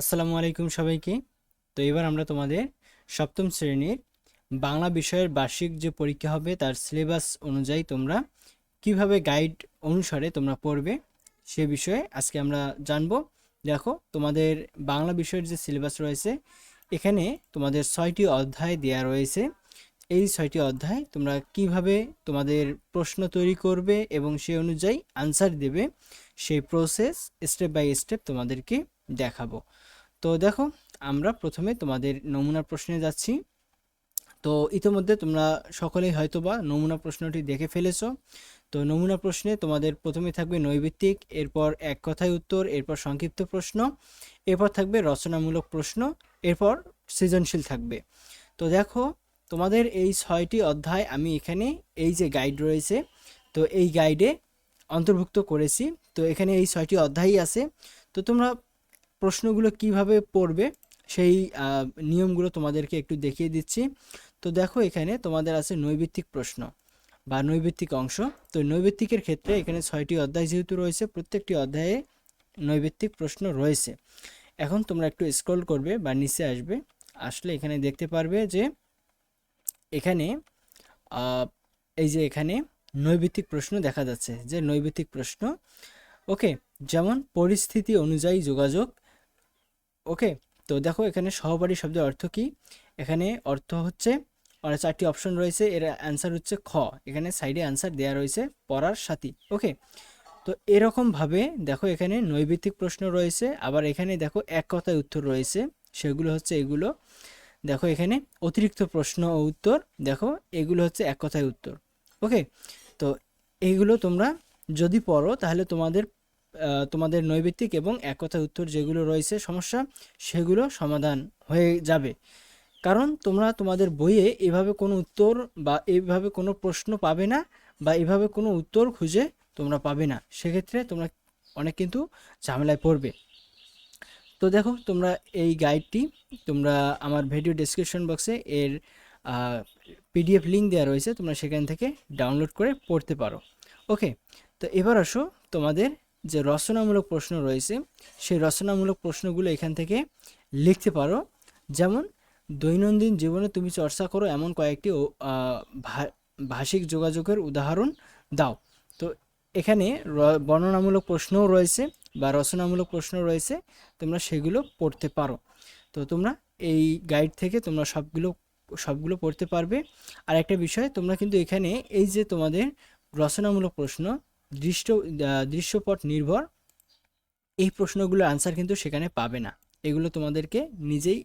আসসালামু আলাইকুম সবাইকে। তো এবার আমরা তোমাদের সপ্তম শ্রেণির বাংলা বিষয়ের বার্ষিক যে পরীক্ষা হবে তার সিলেবাস অনুযায়ী তোমরা কীভাবে গাইড অনুসারে তোমরা পড়বে সে বিষয়ে আজকে আমরা জানব। দেখো, তোমাদের বাংলা বিষয়ের যে সিলেবাস রয়েছে, এখানে তোমাদের ছয়টি অধ্যায় দেয়া রয়েছে। এই ছয়টি অধ্যায় তোমরা কীভাবে তোমাদের প্রশ্ন তৈরি করবে এবং সে অনুযায়ী আনসার দেবে, সেই প্রসেস স্টেপ বাই স্টেপ তোমাদেরকে দেখাবো। তো দেখো, আমরা প্রথমে তোমাদের নমুনা প্রশ্নে যাচ্ছি। তো ইতিমধ্যে তোমরা সকলেই হয়তোবা নমুনা প্রশ্নটি দেখে ফেলেছো। তো নমুনা প্রশ্নে তোমাদের প্রথমে থাকবে নৈবিত্তিক, এরপর এক কথায় উত্তর, এরপর সংক্ষিপ্ত প্রশ্ন, এরপর থাকবে রচনামূলক প্রশ্ন, এরপর সৃজনশীল থাকবে। তো দেখো, তোমাদের এই ছয়টি অধ্যায় আমি এখানে এই যে গাইড রয়েছে, তো এই গাইডে অন্তর্ভুক্ত করেছি। তো এখানে এই ছয়টি অধ্যায়ই আছে। তো তোমরা প্রশ্নগুলো কীভাবে পড়বে সেই নিয়মগুলো তোমাদেরকে একটু দেখিয়ে দিচ্ছি। তো দেখো এখানে তোমাদের আছে নৈবিত্তিক প্রশ্ন বা নৈবিত্তিক অংশ। তো নৈবিত্তিকের ক্ষেত্রে এখানে ছয়টি অধ্যায় যেহেতু রয়েছে, প্রত্যেকটি অধ্যায়ে নৈবিত্তিক প্রশ্ন রয়েছে। এখন তোমরা একটু স্ক্রল করবে বা নিচে আসবে, আসলে এখানে দেখতে পারবে যে এখানে এই যে এখানে নৈবিত্তিক প্রশ্ন দেখা যাচ্ছে, যে নৈবিত্তিক প্রশ্ন। ওকে, যেমন পরিস্থিতি অনুযায়ী যোগাযোগ ওকে তো দেখো এখানে সহপাঠী শব্দের অর্থ কি? এখানে অর্থ হচ্ছে মানে চারটি অপশন রয়েছে, এর অ্যান্সার হচ্ছে খ। এখানে সাইডে অ্যান্সার দেওয়া রয়েছে পড়ার সাথী। ওকে তো এরকমভাবে দেখো এখানে নৈবিত্তিক প্রশ্ন রয়েছে, আবার এখানে দেখো এক কথায় উত্তর রয়েছে, সেগুলো হচ্ছে এগুলো। দেখো এখানে অতিরিক্ত প্রশ্ন ও উত্তর, দেখো এগুলো হচ্ছে এক কথায় উত্তর। ওকে তো এইগুলো তোমরা যদি পড়ো, তাহলে তোমাদের তোমাদের নৈবিত্তিক এবং এক কথায় উত্তর যেগুলো রয়েছে সমস্যা, সেগুলো সমাধান হয়ে যাবে। কারণ তোমরা তোমাদের বইয়ে এভাবে কোনো উত্তর বা এইভাবে কোনো প্রশ্ন পাবে না বা এভাবে কোনো উত্তর খুঁজে তোমরা পাবে না। সেক্ষেত্রে তোমরা অনেক কিন্তু ঝামেলায় পড়বে। তো দেখো, তোমরা এই গাইডটি তোমরা আমার ভিডিও ডেসক্রিপশন বক্সে এর পিডিএফ লিঙ্ক দেওয়া রয়েছে, তোমরা সেখান থেকে ডাউনলোড করে পড়তে পারো। ওকে তো এবার আসো তোমাদের যে রচনামূলক প্রশ্ন রয়েছে, সেই রচনামূলক প্রশ্নগুলো এখান থেকে লিখতে পারো। যেমন, দৈনন্দিন জীবনে তুমি চর্চা করো এমন কয়েকটি ভাষিক যোগাযোগের উদাহরণ দাও। তো এখানে বর্ণনামূলক প্রশ্নও রয়েছে বা রচনামূলক প্রশ্ন রয়েছে, তোমরা সেগুলো পড়তে পারো। তো তোমরা এই গাইড থেকে তোমরা সবগুলো সবগুলো পড়তে পারবে। আর একটা বিষয়, তোমরা কিন্তু এখানে এই যে তোমাদের রচনামূলক প্রশ্ন আহ, দৃশ্যপট নির্ভর। এই প্রশ্নগুলোর আনসার কিন্তু সেখানে পাবে না। এগুলো তোমাদেরকে নিজেই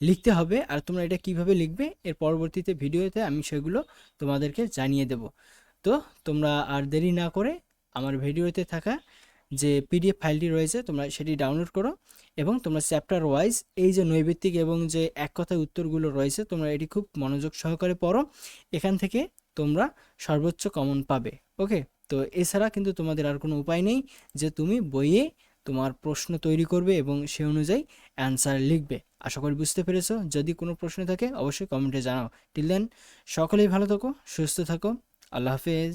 লিখতে হবে আর তোমরা এটা কীভাবে লিখবে এর পরবর্তীতে ভিডিওতে আমি সেগুলো তোমাদেরকে জানিয়ে দেব। তো তোমরা আর দেরি না করে আমার ভিডিওতে থাকা যে পিডিএফ ফাইলটি রয়েছে তোমরা সেটি ডাউনলোড করো এবং তোমরা চ্যাপ্টার ওয়াইজ এই যে নৈবিত্তিক এবং যে এক কথায় উত্তরগুলো রয়েছে তোমরা এটি খুব মনোযোগ সহকারে পড়ো। এখান থেকে তোমরা সর্বোচ্চ কমন পাবে। ওকে তো এছাড়া কিন্তু তোমাদের আর কোনো উপায় নেই যে তুমি বইয়ে তোমার প্রশ্ন তৈরি করবে এবং সে অনুযায়ী অ্যান্সার লিখবে। আশা করি বুঝতে পেরেছ। যদি কোনো প্রশ্ন থাকে, অবশ্যই কমেন্টে জানাও। টিল দেন সকলেই ভালো থাকো, সুস্থ থাকো। আল্লাহ হাফেজ।